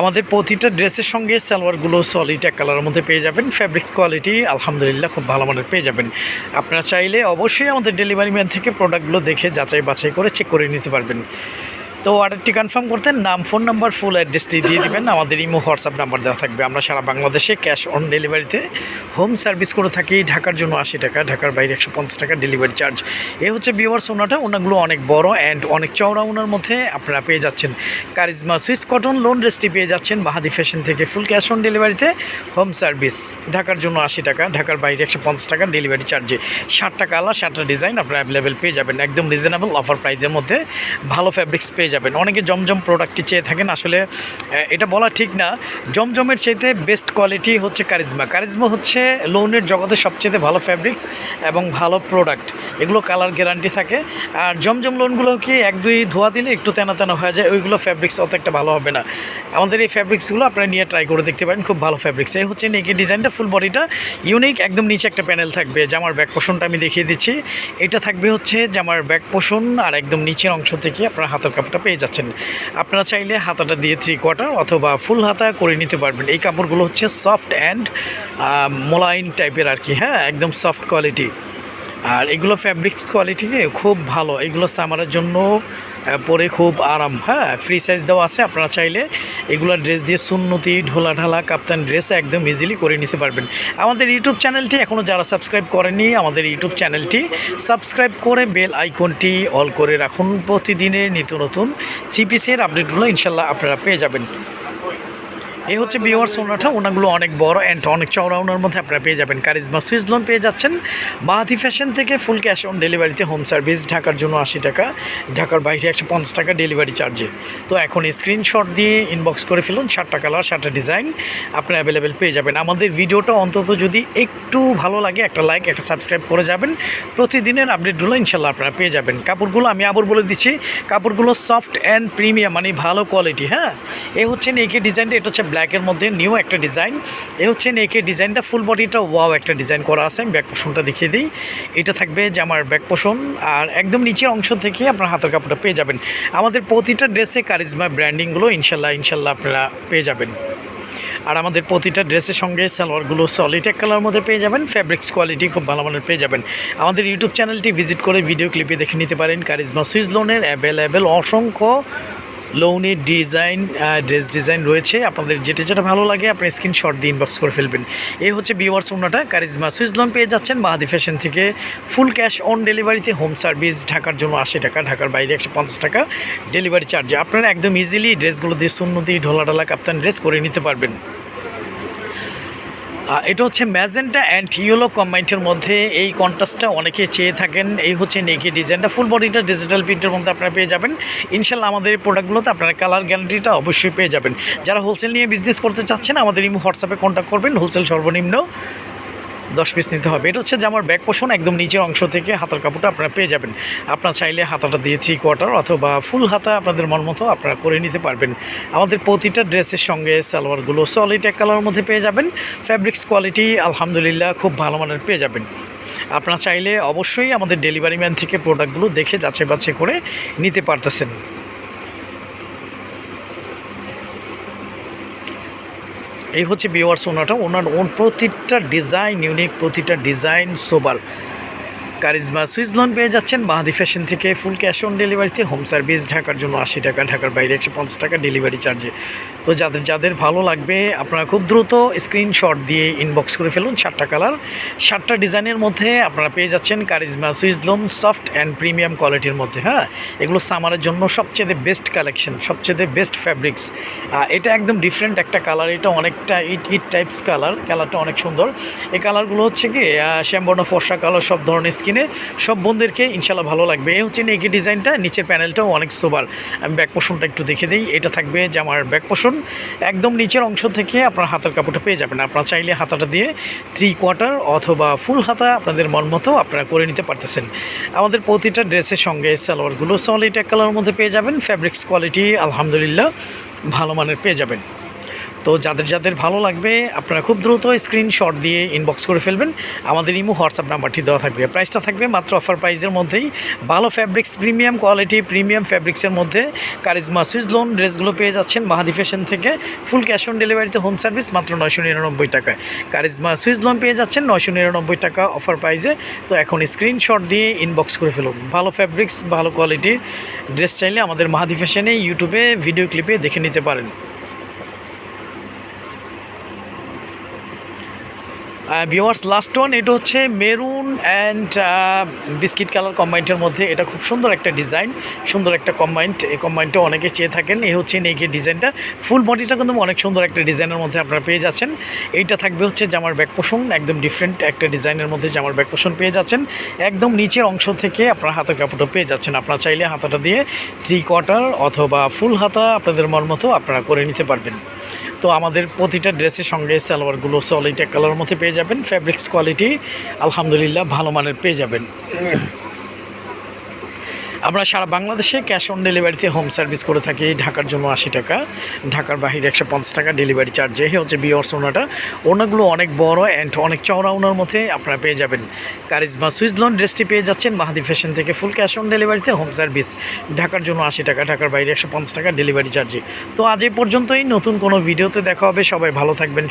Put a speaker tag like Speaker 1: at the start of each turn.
Speaker 1: আমাদের প্রতিটা ড্রেসের সঙ্গে সালোয়ারগুলো সলিড এক কালারের মধ্যে পেয়ে যাবেন। ফ্যাব্রিক্স কোয়ালিটি আলহামদুলিল্লাহ খুব ভালো মানের পেয়ে যাবেন। আপনারা চাইলে অবশ্যই আমাদের ডেলিভারি ম্যান থেকে প্রোডাক্টগুলো দেখে যাচাই বাছাই করে চেক করে নিতে পারবেন। তো অর্ডারটি কনফার্ম করতে নাম ফোন নাম্বার ফুল অ্যাড্রেসটি দিয়ে দেবেন। আমাদের ইমো হোয়াটসঅ্যাপ নাম্বার দেওয়া থাকবে। আমরা সারা বাংলাদেশে ক্যাশ অন ডেলিভারিতে হোম সার্ভিস করে থাকি। ঢাকার জন্য আশি টাকা, ঢাকার বাইরে একশো পঞ্চাশ টাকা ডেলিভারি চার্জ এ হচ্ছে বিওয়ার্স ওনাটা। ওনাগুলো অনেক বড় অ্যান্ড অনেক চওড়া ওনার মধ্যে আপনারা পেয়ে যাচ্ছেন। কারিজমা সুইস কটন লোন ড্রেসটি পেয়ে যাচ্ছেন বাহাদি ফ্যাশন থেকে ফুল ক্যাশ অন ডেলিভারিতে হোম সার্ভিস ঢাকার জন্য আশি টাকা, ঢাকার বাইরে একশো পঞ্চাশ টাকা ডেলিভারি চার্জে ষাটটা কালার ষাটটা ডিজাইন আপনারা অ্যাভেলেবেল পেয়ে যাবেন। একদম রিজনেবল অফার প্রাইসের মধ্যে। ভালো ফ্যাব্রিক্স পেয়ে যাবেন। অনেকে জমজম প্রোডাক্টটি চেয়ে থাকেন। আসলে এটা বলা ঠিক না। জমজমের চাইতে বেস্ট কোয়ালিটি হচ্ছে কারিজমা কারিজমা হচ্ছে লোনের জগতের সবচেয়ে ভালো ফ্যাব্রিক্স এবং ভালো প্রোডাক্ট এগুলো কালার গ্যারান্টি থাকে। আর জমজম লোনগুলো কি এক, দুই ধোয়া দিলে একটু তেনা তেনা হয়ে যায়? ওইগুলো ফ্যাব্রিক্স অত একটা ভালো হবে না। আমাদের এই ফ্যাব্রিক্সগুলো আপনারা নিয়ে ট্রাই করে দেখতে পারেন। খুব ভালো ফ্যাব্রিক্স এই হচ্ছে নেকি ডিজাইনটা। ফুল বডিটা ইউনিক একদম নিচে একটা প্যানেল থাকবে। জামার ব্যাক পোষণটা আমি দেখিয়ে দিচ্ছি। এটা থাকবে হচ্ছে জামার ব্যাক পোষণ আর একদম নিচের অংশ থেকে আপনার হাতের কাপড়টা পেয়ে যাচ্ছেন। আপনারা চাইলে হাতাটা দিয়ে থ্রি কোয়ার্টার অথবা ফুল হাতা করে নিতে পারবেন। এই কাপড়গুলো হচ্ছে সফট অ্যান্ড মোলাইন টাইপের আর কি হ্যাঁ? একদম সফট কোয়ালিটি আর এগুলো ফ্যাব্রিক্স কোয়ালিটি খুব ভালো। এগুলো সামারের জন্য পরে খুব আরাম। হ্যাঁ ফ্রি সাইজ দেওয়া আছে, আপনারা চাইলে এগুলো ড্রেস দিয়ে সুন্নতি, ঢোলা ঢালা, কাপ্তান ড্রেস একদম ইজিলি করে নিতে পারবেন। আমাদের ইউটিউব চ্যানেলটি এখনও যারা সাবস্ক্রাইব করেনি আমাদের ইউটিউব চ্যানেলটি সাবস্ক্রাইব করে বেল আইকনটি অল করে রাখুন। প্রতিদিনের নিত্য নতুন চিপিসের আপডেটগুলো ইনশাল্লাহ আপনারা পেয়ে যাবেন। এই হচ্ছে বিওয়ার সোনাটা, ওনাগুলো অনেক বড় অ্যান্ড অনেক চওড়া। ওনার মধ্যে আপনারা পেয়ে যাবেন কারিজমা সুইস লোন পেয়ে যাচ্ছেন। মাহাতি ফ্যাশন থেকে ফুল ক্যাশ অন ডেলিভারিতে হোম সার্ভিস ঢাকার জন্য আশি টাকা, ঢাকার বাইরে একশো পঞ্চাশ টাকা ডেলিভারি চার্জে তো এখন স্ক্রিনশট দিয়ে ইনবক্স করে ফেলুন, সাতটা কালার সাতটা ডিজাইন আপনারা অ্যাভেলেবেল পেয়ে যাবেন। আমাদের ভিডিওটা অন্তত যদি একটু ভালো লাগে, একটা লাইক একটা সাবস্ক্রাইব করে যাবেন। প্রতিদিনের আপডেটগুলো ইনশাল্লাহ আপনারা পেয়ে যাবেন। কাপড়গুলো আমি আবার বলে দিচ্ছি, কাপড়গুলো সফট অ্যান্ড প্রিমিয়াম মানে ভালো কোয়ালিটি হ্যাঁ? এ হচ্ছে নেকের ডিজাইনটা এটা হচ্ছে ব্ল্যাকের মধ্যে নিউ একটা ডিজাইন এ হচ্ছে নেকের ডিজাইনটা ফুল বডিটা ওয়াও একটা ডিজাইন করা আছে। আমি ব্যাক পোষণটা দেখিয়ে দিই। এটা থাকবে যে আমার ব্যাক পোষণ আর একদম নিচের অংশ থেকে আপনার হাতের কাপড়টা পেয়ে যাবেন। আমাদের প্রতিটা ড্রেসে কারিজমা ব্র্যান্ডিংগুলো ইনশাল্লাহ ইনশাল্লাহ আপনারা পেয়ে যাবেন। আর আমাদের প্রতিটা ড্রেসের সঙ্গে সালোয়ারগুলো সলিড এক কালার মধ্যে পেয়ে যাবেন। ফ্যাব্রিক্স কোয়ালিটি খুব ভালো মানের পেয়ে যাবেন। আমাদের ইউটিউব চ্যানেলটি ভিজিট করে ভিডিও ক্লিপে দেখে নিতে পারেন। কারিজমা সুইচ লোনের অ্যাভেলেবেল অসংখ্য লোনের ডিজাইন ড্রেস ডিজাইন রয়েছে। আপনাদের যেটা যেটা ভালো লাগে, আপনি স্ক্রিনশট দিয়ে ইনবক্স করে ফেলবেন। এই হচ্ছে বিওয়ার্স ওনাটা কারিজমা সুইজলন লোন পেয়ে যাচ্ছেন মাহাদি ফ্যাশন থেকে। ফুল ক্যাশ অন ডেলিভারিতে হোম সার্ভিস, ঢাকার জন্য আশি টাকা, ঢাকার বাইরে একশো পঞ্চাশ টাকা ডেলিভারি চার্জে। আপনারা একদম ইজিলি ড্রেসগুলো দিয়ে সুন্নতি ঢোলা ঢালা কাপ্তান ড্রেস করে নিতে পারবেন। এটা হচ্ছে ম্যাজেন্টা অ্যান্ড ইয়েলো কম্বাইন্টের মধ্যে এই কন্ট্রাস্টটা অনেকে চেয়ে থাকেন। এই হচ্ছে নেকি ডিজাইনটা। ফুল বডিটা ডিজিটাল প্রিন্টের মধ্যে আপনারা পেয়ে যাবেন। ইনশাল্লাহ আমাদের এই প্রোডাক্টগুলোতে আপনারা কালার গ্যারান্টিটা অবশ্যই পেয়ে যাবেন। যারা হোলসেল নিয়ে বিজনেস করতে চাচ্ছেন, আমাদের ইমো হোয়াটসঅ্যাপে কন্ট্যাক্ট করবেন। হোলসেল সর্বনিম্ন দশ পিস নিতে হবে। এটা হচ্ছে যে আমার ব্যাক পোষণ একদম নিচের অংশ থেকে হাতার কাপড়টা আপনারা পেয়ে যাবেন। আপনার চাইলে হাতাটা দিয়ে থ্রি কোয়ার্টার অথবা ফুল হাতা আপনাদের মন মতো আপনারা করে নিতে পারবেন। আমাদের প্রতিটা ড্রেসের সঙ্গে সালোয়ারগুলো সলিড এক কালারের মধ্যে পেয়ে যাবেন। ফ্যাব্রিক্স কোয়ালিটি আলহামদুলিল্লাহ খুব ভালো মানের পেয়ে যাবেন। আপনারা চাইলে অবশ্যই আমাদের ডেলিভারি ম্যান থেকে প্রোডাক্টগুলো দেখে যাচাই বাছাই করে নিতে পারতেছেন। এই হচ্ছে বিওয়ার্স ওনাটা। ওনার ওন প্রতিটা ডিজাইন ইউনিক প্রতিটা ডিজাইন সোবার কারিজমা সুইচ লোন পেয়ে যাচ্ছেন মাহাদি ফ্যাশন থেকে। ফুল ক্যাশ অন ডেলিভারিতে হোম সার্ভিস, ঢাকার জন্য আশি টাকা, ঢাকার বাইরে একশো পঞ্চাশ টাকা ডেলিভারি চার্জে। তো যাদের যাদের ভালো লাগবে, আপনারা খুব দ্রুত স্ক্রিনশট দিয়ে ইনবক্স করে ফেলুন সাতটা কালার। সাতটা ডিজাইনের মধ্যে আপনারা পেয়ে যাচ্ছেন charisma switch lawn soft and premium কোয়ালিটির মধ্যে হ্যাঁ? এগুলো সামারের জন্য সবচেয়ে বেস্ট কালেকশন, সবচেয়ে বেস্ট ফ্যাব্রিক্স। এটা একদম ডিফারেন্ট একটা কালার, এটা অনেকটা ইট ইট টাইপস কালার, কালারটা অনেক সুন্দর। এই কালারগুলো হচ্ছে কি শ্যামবর্ণ ফর্সা কালার, সব ধরনের স্কিনে সব বন্ধুদেরকে ইনশাল্লাহ ভালো লাগবে। এই হচ্ছে নেকি ডিজাইনটা, নিচের প্যানেলটাও অনেক সোবার। আমি ব্যাক পোষণটা একটু দেখে দিই, এটা থাকবে যে আমার ব্যাক পোষণ একদম নিচের অংশ থেকে আপনার হাতের কাপড়টা পেয়ে যাবেন। আপনারা চাইলে হাতাটা দিয়ে থ্রি কোয়ার্টার অথবা ফুল হাতা আপনাদের মন মতো আপনারা করে নিতে পারতেছেন। আমাদের প্রতিটা ড্রেসের সঙ্গে সালোয়ারগুলো সলিড এক কালারের মধ্যে পেয়ে যাবেন। ফ্যাব্রিক্স কোয়ালিটি আলহামদুলিল্লাহ, ভালো মানের পেয়ে যাবেন। তো যাদের যাদের ভালো লাগবে, আপনারা খুব দ্রুত স্ক্রিনশট দিয়ে ইনবক্স করে ফেলবেন। আমাদের ইমো হোয়াটসঅ্যাপ নাম্বারটি দেওয়া থাকবে। প্রাইসটা থাকবে মাত্র অফার প্রাইসের মধ্যেই। ভালো ফ্যাব্রিক্স প্রিমিয়াম কোয়ালিটি প্রিমিয়াম ফ্যাব্রিক্সের মধ্যে কারিজমা সুইজ লোন ড্রেসগুলো পেয়ে যাচ্ছেন মাহাদি ফ্যাশন থেকে। ফুল ক্যাশ অন ডেলিভারিতে হোম সার্ভিস মাত্র নয়শো নিরানব্বই টাকায়। কারিজমা সুইজ লোন পেয়ে যাচ্ছেন নয়শো নিরানব্বই টাকা অফার প্রাইসে তো এখন স্ক্রিনশট দিয়ে ইনবক্স করে ফেলুন। ভালো ফ্যাব্রিক্স ভালো কোয়ালিটির ড্রেস চাইলে আমাদের মাহাদি ফ্যাশনে ইউটিউবে ভিডিও ক্লিপে দেখে নিতে পারেন। ভিওয়ার্স লাস্ট ওয়ান এটা হচ্ছে মেরুন অ্যান্ড বিস্কিট কালার কম্বাইন্টের মধ্যে। এটা খুব সুন্দর একটা ডিজাইন সুন্দর একটা কম্বাইন্ড এই কম্বাইন্টটা অনেকে চেয়ে থাকেন। এই হচ্ছে নেকের ডিজাইনটা ফুল বডিটা কিন্তু অনেক সুন্দর একটা ডিজাইনের মধ্যে আপনারা পেয়ে যাচ্ছেন। এইটা থাকবে হচ্ছে জামার ব্যাক পোষণ একদম ডিফারেন্ট একটা ডিজাইনের মধ্যে জামার ব্যাক পোষণ পেয়ে যাচ্ছেন। একদম নিচের অংশ থেকে আপনার হাতের কাপড়টা পেয়ে যাচ্ছেন। আপনারা চাইলে হাতাটা দিয়ে থ্রি কোয়ার্টার অথবা ফুল হাতা আপনাদের মন মতো আপনারা করে নিতে পারবেন। তো আমাদের প্রতিটা ড্রেসের সঙ্গে সালোয়ারগুলো সলিড এক কালার মধ্যে পেয়ে যাবেন। ফ্যাব্রিক্স কোয়ালিটি আলহামদুলিল্লাহ, ভালো মানের পেয়ে যাবেন। আমরা সারা বাংলাদেশে ক্যাশ অন ডেলিভারিতে হোম সার্ভিস করে থাকি ঢাকার জন্য আশি টাকা, ঢাকার বাহিরে একশো পঞ্চাশ টাকা ডেলিভারি চার্জে। হচ্ছে বিয়র্স ওনাটা। ওনাগুলো অনেক বড় অ্যান্ড অনেক চওড়া ওনার মধ্যে আপনারা পেয়ে যাবেন। কারিজমা সুইজলন ড্রেসটি পেয়ে যাচ্ছেন মাহাদি ফ্যাশন থেকে ফুল ক্যাশ অন ডেলিভারিতে হোম সার্ভিস। ঢাকার জন্য আশি টাকা, ঢাকার বাইরে একশো পঞ্চাশ টাকা ডেলিভারি চার্জে। তো আজ এই পর্যন্তই। নতুন কোনো ভিডিওতে দেখা হবে। সবাই ভালো থাকবেন